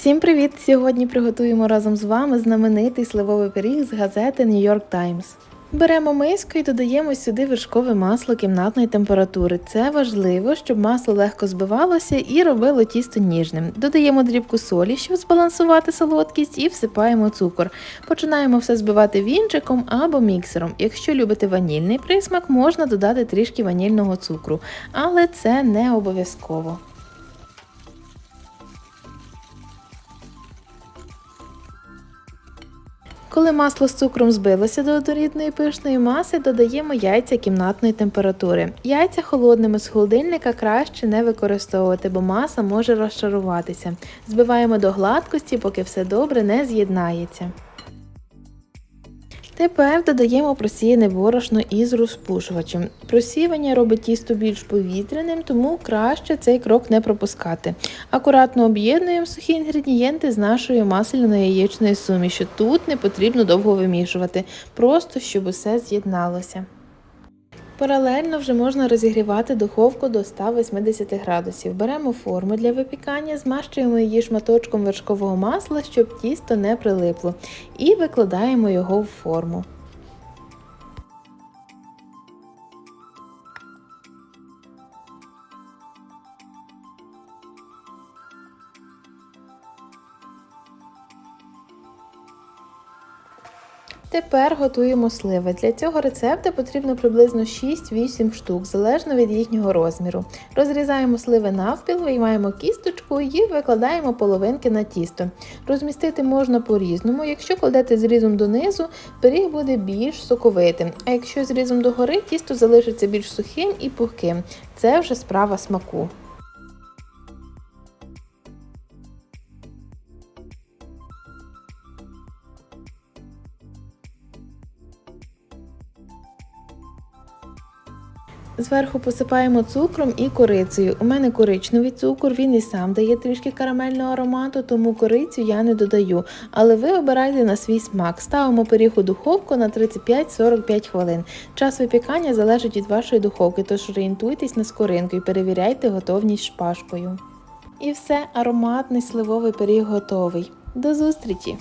Всім привіт! Сьогодні приготуємо разом з вами знаменитий сливовий пиріг з газети New York Times. Беремо миску і додаємо сюди вершкове масло кімнатної температури. Це важливо, щоб масло легко збивалося і робило тісто ніжним. Додаємо дрібку солі, щоб збалансувати солодкість, і всипаємо цукор. Починаємо все збивати вінчиком або міксером. Якщо любите ванільний присмак, можна додати трішки ванільного цукру, але це не обов'язково. Коли масло з цукром збилося до однорідної пишної маси, додаємо яйця кімнатної температури. Яйця холодними з холодильника краще не використовувати, бо маса може розчаруватися. Збиваємо до гладкості, поки все добре не з'єднається. Тепер додаємо просіяне борошно із розпушувачем. Просіювання робить тісто більш повітряним, тому краще цей крок не пропускати. Акуратно об'єднуємо сухі інгредієнти з нашою масляною яєчною сумішю. Тут не потрібно довго вимішувати, просто щоб усе з'єдналося. Паралельно вже можна розігрівати духовку до 180 градусів. Беремо форму для випікання, змащуємо її шматочком вершкового масла, щоб тісто не прилипло, і викладаємо його в форму. Тепер готуємо сливи. Для цього рецепту потрібно приблизно 6-8 штук, залежно від їхнього розміру. Розрізаємо сливи навпіл, виймаємо кісточку і викладаємо половинки на тісто. Розмістити можна по-різному. Якщо кладете зрізом донизу, пиріг буде більш соковитим, а якщо зрізом догори, тісто залишиться більш сухим і пухким. Це вже справа смаку. Зверху посипаємо цукром і корицею. У мене коричневий цукор, він і сам дає трішки карамельного аромату, тому корицю я не додаю. Але ви обирайте на свій смак. Ставимо пиріг у духовку на 35-45 хвилин. Час випікання залежить від вашої духовки, тож орієнтуйтесь на скоринку і перевіряйте готовність шпажкою. І все, ароматний сливовий пиріг готовий. До зустрічі!